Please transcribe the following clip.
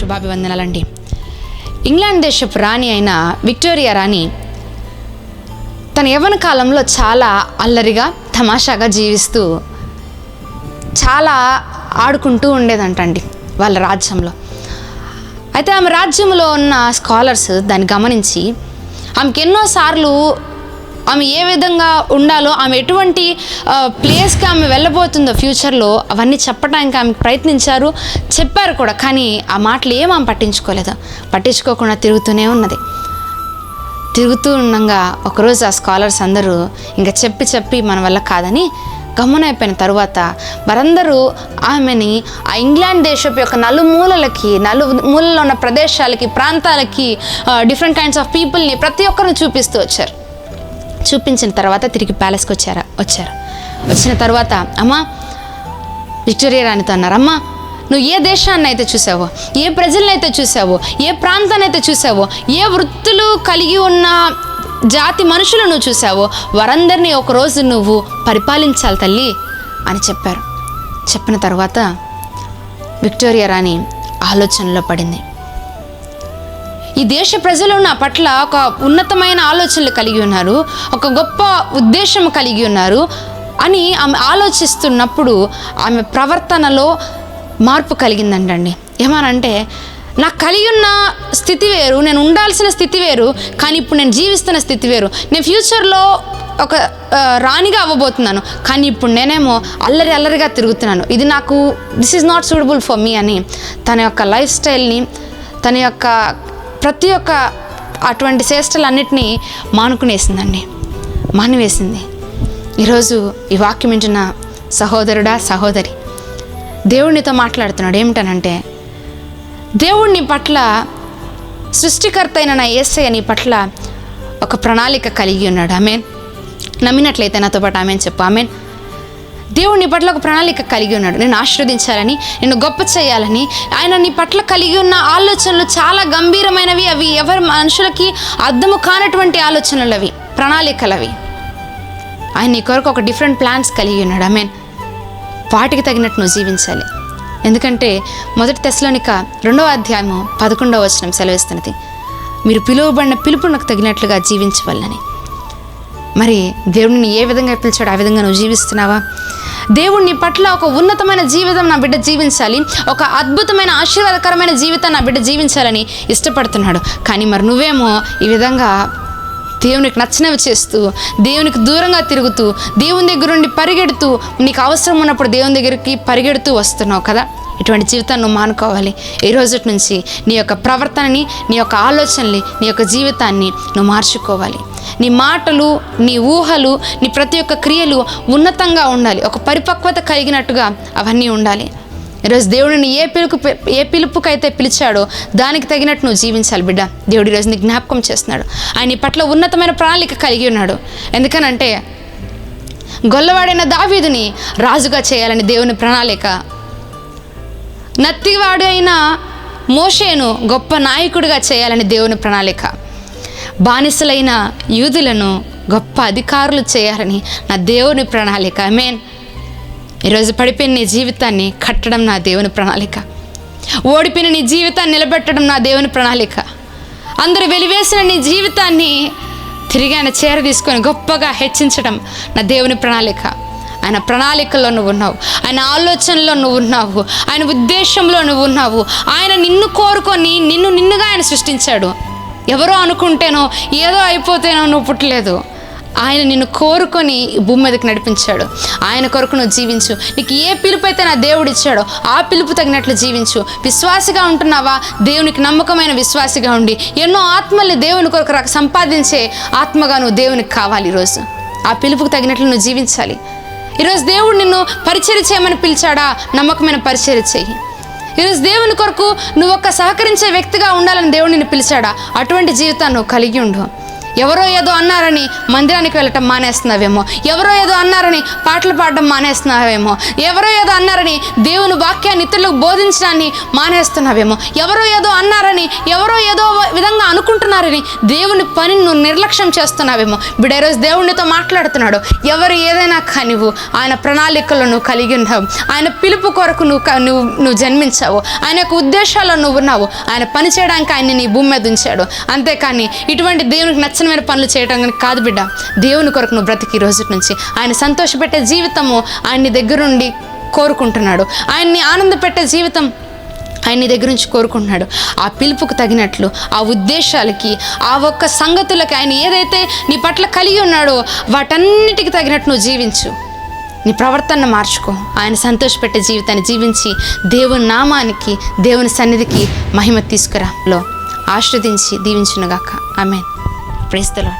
శుభాభివందనాలండి. England దేశపు రాణి అయిన Victoria రాణి తన యవ్వన కాలంలో చాలా అల్లరిగా తమాషాగా జీవిస్తూ చాలా ఆడుకుంటూ ఉండేదంటండి వాళ్ళ రాజ్యంలో. అయితే ఆమె రాజ్యంలో ఉన్న స్కాలర్స్ దాన్ని గమనించి ఆమెకి ఎన్నోసార్లు ఆమె ఏ విధంగా ఉండాలో ఆమె ఎటువంటి ప్లేస్కి ఆమె వెళ్ళబోతుందో ఫ్యూచర్లో అవన్నీ చెప్పడానికి ఆమె ప్రయత్నించారు చెప్పారు కూడా. కానీ ఆ మాటలు ఏం ఆమె పట్టించుకోలేదు. పట్టించుకోకుండా తిరుగుతూనే ఉన్నది. తిరుగుతూ ఉండగా ఒకరోజు ఆ స్కాలర్స్ అందరూ ఇంకా చెప్పి చెప్పి మన వల్ల కాదని గమ్మునైపోయిన తర్వాత వారందరూ ఆమెని ఆ ఇంగ్లాండ్ దేశపు యొక్క నలుమూలలకి నలు మూలలో ఉన్న ప్రదేశాలకి ప్రాంతాలకి డిఫరెంట్ కైండ్స్ ఆఫ్ పీపుల్ని ప్రతి ఒక్కరిని చూపిస్తూ వచ్చారు. చూపించిన తర్వాత తిరిగి ప్యాలెస్కి వచ్చారా? వచ్చారు. వచ్చిన తర్వాత అమ్మా విక్టోరియా రాణితో అన్నారు. అమ్మా నువ్వు ఏ దేశాన్ని అయితే చూసావో ఏ ప్రజల్ని అయితే చూసావో ఏ ప్రాంతాన్ని అయితే చూసావో ఏ వృత్తులు కలిగి ఉన్న జాతి మనుషులు నువ్వు చూసావో వారందరినీ ఒకరోజు నువ్వు పరిపాలించాలి తల్లి అని చెప్పారు. చెప్పిన తర్వాత విక్టోరియా రాణి ఆలోచనలో పడింది. ఈ దేశ ప్రజలు నా పట్ల ఒక ఉన్నతమైన ఆలోచనలు కలిగి ఉన్నారు ఒక గొప్ప ఉద్దేశం కలిగి ఉన్నారు అని ఆమె ఆలోచిస్తున్నప్పుడు ఆమె ప్రవర్తనలో మార్పు కలిగిందంటండి. ఏమనంటే నాకు కలిగి ఉన్న స్థితి వేరు నేను ఉండాల్సిన స్థితి వేరు కానీ ఇప్పుడు నేను జీవిస్తున్న స్థితి వేరు. నేను ఫ్యూచర్లో ఒక రాణిగా అవ్వబోతున్నాను కానీ ఇప్పుడు నేనేమో అల్లరి అల్లరిగా తిరుగుతున్నాను. ఇది నాకు this is not suitable for me అని తన యొక్క లైఫ్ స్టైల్ని తన యొక్క ప్రతి ఒక్క అటువంటి చేష్టలన్నిటినీ మానుకునేసిందండి మానివేసింది. ఈరోజు ఈ వాక్యం వింటున్న సహోదరుడా సహోదరి దేవుడినితో మాట్లాడుతున్నాడు. ఏమిటనంటే దేవుడిని పట్ల సృష్టికర్త అయిన నా ఏసయ్య నీ పట్ల ఒక ప్రణాళిక కలిగి ఉన్నాడు. ఆమెన్. నమ్మినట్లయితే నాతో పాటు ఆమెన్ చెప్పు. ఆమెన్. దేవుడు నీ పట్ల ఒక ప్రణాళిక కలిగి ఉన్నాడు. నేను ఆశీర్వదించాలని నిన్ను గొప్ప చేయాలని. ఆయన నీ పట్ల కలిగి ఉన్న ఆలోచనలు చాలా గంభీరమైనవి. అవి ఎవరి మనుషులకి అర్థము కానటువంటి ఆలోచనలు అవి ప్రణాళికలు అవి. ఆయన నీ కొరకు ఒక డిఫరెంట్ ప్లాన్స్ కలిగి ఉన్నాడు. ఐ మీన్ వాటికి తగినట్టు నువ్వు జీవించాలి. ఎందుకంటే మొదటి తెశలోనిక రెండవ అధ్యాయము పదకొండవ వచనం సెలవిస్తున్నది. మీరు పిలువబడిన పిలుపునకు తగినట్లుగా జీవించవాలని మరి దేవుడిని ఏ విధంగా పిలిచాడు ఆ విధంగా నువ్వు జీవిస్తున్నావా? దేవుడిని పట్ల ఒక ఉన్నతమైన జీవితం నా బిడ్డ జీవించాలి. ఒక అద్భుతమైన ఆశీర్వాదకరమైన జీవితం నా బిడ్డ జీవించాలని ఇష్టపడుతున్నాడు. కానీ మరి నువ్వేమో ఈ విధంగా దేవునికి నచ్చినవి చేస్తూ దేవునికి దూరంగా తిరుగుతూ దేవుని దగ్గర నుండి పరిగెడుతూ నీకు అవసరం ఉన్నప్పుడు దేవుని దగ్గరికి పరిగెడుతూ వస్తున్నావు కదా? ఇటువంటి జీవితాన్ని నువ్వు మానుకోవాలి. ఈ రోజు నుంచి నీ యొక్క ప్రవర్తనని నీ యొక్క ఆలోచనని నీ యొక్క జీవితాన్ని నువ్వు మార్చుకోవాలి. నీ మాటలు నీ ఊహలు నీ ప్రతి ఒక్క క్రియలు ఉన్నతంగా ఉండాలి. ఒక పరిపక్వత కలిగినట్టుగా అవన్నీ ఉండాలి. ఈరోజు దేవుడిని ఏ పిలుపు ఏ పిలుపుకైతే పిలిచాడో దానికి తగినట్టు నువ్వు జీవించాలి బిడ్డ. దేవుడు ఈరోజు నీ జ్ఞాపకం చేస్తున్నాడు. ఆయన పట్ల ఉన్నతమైన ప్రణాళిక కలిగి ఉన్నాడు. ఎందుకనంటే గొల్లవాడైన దావీదుని రాజుగా చేయాలని దేవుని ప్రణాళిక నత్తివాడు అయిన మోషేను గొప్ప నాయకుడిగా చేయాలని దేవుని ప్రణాళిక. బానిసలైన యూదులను గొప్ప అధికారులు చేయాలని నా దేవుని ప్రణాళిక. మీన్ ఈరోజు పడిపోయిన నీ జీవితాన్ని కట్టడం నా దేవుని ప్రణాళిక. ఓడిపోయిన నీ జీవితాన్ని నిలబెట్టడం నా దేవుని ప్రణాళిక. అందరూ వెలివేసిన నీ జీవితాన్ని తిరిగి ఆయన చేర తీసుకొని గొప్పగా హెచ్చించడం నా దేవుని ప్రణాళిక. ఆయన ప్రణాళికలో నువ్వు ఉన్నావు ఆయన ఆలోచనలో నువ్వు ఉన్నావు ఆయన ఉద్దేశంలో నువ్వు ఉన్నావు ఆయన నిన్ను కోరుకొని నిన్ను నిన్నుగా ఆయన సృష్టించాడు. ఎవరో అనుకుంటేనో ఏదో అయిపోతేనో నువ్వు పుట్టలేదు. ఆయన నిన్ను కోరుకొని భూమి మీదకి నడిపించాడు. ఆయన కొరకు నువ్వు జీవించు. నీకు ఏ పిలుపు అయితే నా దేవుడు ఇచ్చాడో ఆ పిలుపు తగినట్లు జీవించు. విశ్వాసిగా ఉంటున్నావా? దేవునికి నమ్మకమైన విశ్వాసిగా ఉండి ఎన్నో ఆత్మల్ని దేవుని కొరకు సంపాదించే ఆత్మగా నువ్వు దేవునికి కావాలి ఈరోజు. ఆ పిలుపుకు తగినట్లు నువ్వు జీవించాలి. ఈరోజు దేవుడు నిన్ను పరిచయం చేయమని పిలిచాడా? నమ్మకమైన పరిచయం చెయ్యి ఈరోజు దేవుని కొరకు నువ్వు ఒక సహకరించే వ్యక్తిగా ఉండాలని దేవుడు నిన్ను పిలిచాడా? అటువంటి జీవితాన్ని నువ్వు కలిగి ఉండు. ఎవరో ఏదో అన్నారని మందిరానికి వెళ్ళటం మానేస్తున్నావేమో. ఎవరో ఏదో అన్నారని పాటలు పాడడం మానేస్తున్నావేమో. ఎవరో ఏదో అన్నారని దేవుని వాక్యాన్ని ఇతరులకు బోధించడాన్ని మానేస్తున్నావేమో. ఎవరో ఏదో అన్నారని ఎవరో ఏదో విధంగా అనుకుంటున్నారని దేవుని పనిని నువ్వు నిర్లక్ష్యం చేస్తున్నావేమో. బిడ్డ రోజు దేవునితో మాట్లాడుతున్నాడు. ఎవరు ఏదైనా కానివ్వు ఆయన ప్రణాళికలు నువ్వు కలిగి ఉన్నావు. ఆయన పిలుపు కొరకు నువ్వు నువ్వు నువ్వు జన్మించావు. ఆయన యొక్క ఉద్దేశాల్లో నువ్వు ఉన్నావు. ఆయన పని చేయడానికి ఆయన నీ భూమి మీద ఉంచాడు. అంతేకాని ఇటువంటి దేవునికి నచ్చనమైన పనులు చేయడం కానీ కాదు బిడ్డ. దేవుని కొరకు నువ్వు బ్రతికి ఈ రోజు నుంచి. ఆయన సంతోషపెట్టే జీవితము ఆయన్ని దగ్గర నుండి కోరుకుంటున్నాడు. ఆయన్ని ఆనంద పెట్టే జీవితం ఆయన నీ దగ్గర నుంచి కోరుకుంటున్నాడు. ఆ పిలుపుకు తగినట్లు ఆ ఉద్దేశాలకి ఆ ఒక్క సంగతులకి ఆయన ఏదైతే నీ పట్ల కలిగి ఉన్నాడో వాటన్నిటికి తగినట్టు నువ్వు జీవించు. నీ ప్రవర్తన మార్చుకో. ఆయన సంతోషపెట్టే జీవితాన్ని జీవించి దేవుని నామానికి దేవుని సన్నిధికి మహిమ తీసుకురా. లో ఆశ్రదించి దీవించునుగాక. ఆమెన్. ప్రేస్తలో